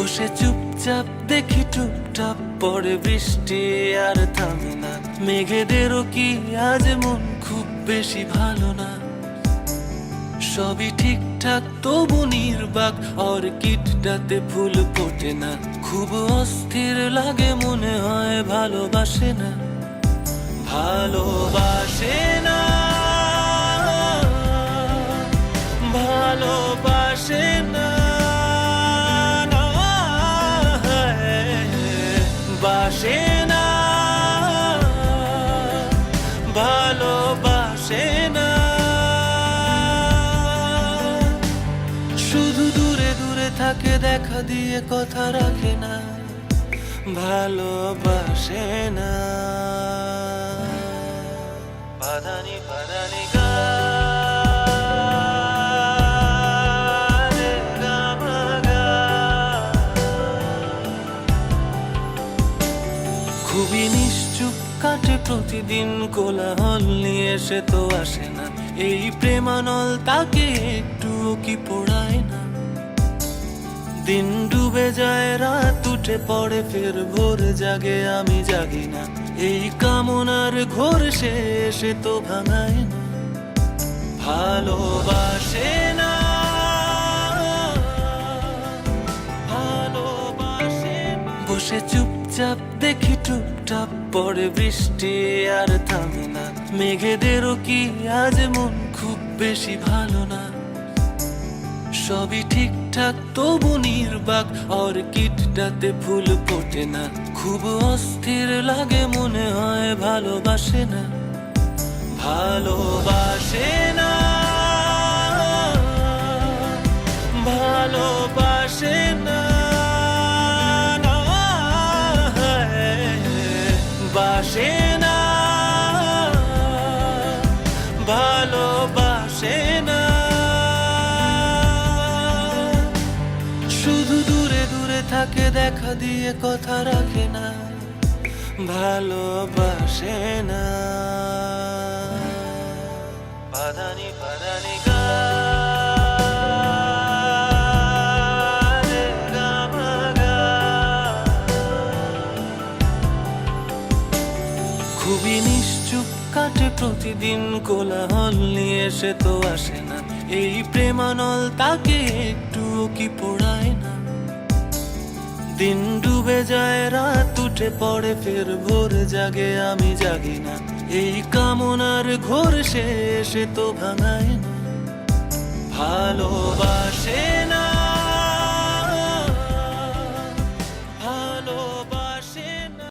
বসে চুপচাপ দেখি টুপটাপ, পরে বৃষ্টি আর থামে না। মেঘেদেরও কি আজ মন খুব বেশি ভালো না? সবই ঠিকঠাক, তবু নির্বাক, অর্কিডটাতে ফুল ফোটে না। খুব অস্থির লাগে, মনে হয় ভালোবাসে না। ভালোবাসে না। ভালোবাসে বাসে না, ভালোবাসে না। শুধু দূরে দূরে থাকে, দেখা দিয়ে কথা রাখে না, ভালোবাসে না। পাদানি খুবই নিশ্চুপ কাটে প্রতিদিন কোলাহল নিয়ে, সে তো আসে না। এই প্রেমানল তাকে একটু কি পড়ায় না। দিন ডুবে যায়, রাত উঠে পড়ে, ফের ভোর জাগে, আমি জাগি না। এই কামনার ঘোর শেষে তো ভাঙায় না। ভালোবাসে না ভালোবাসে না। চুপচাপ দেখি টুপটাপ, পরে বৃষ্টি আর থামে না। মেঘেদেরও কি আজ মন খুব বেশি ভালো না? সবই ঠিকঠাক, তবু নির্বাক আর কিটটাতে ফুল ফোটে না। খুব অস্থির লাগে মনে হয় ভালোবাসে না। ভালোবাসে দূরে দেখা দিয়ে কথা রাখে না, ভালোবাসে না। মা গা। খুবই নিশ্চুপ কাটে প্রতিদিন, কোলাহল নিয়ে সে তো আসে না। এই প্রেমানল তাকে একটু কি পড়ায় না। দিন ডুবে যায়, রাত উঠে পড়ে, ফের ভোর জাগে, আমি জাগি না। এই কামনার ঘোর শেষে তো ভাঙায় না। ভালোবাসে না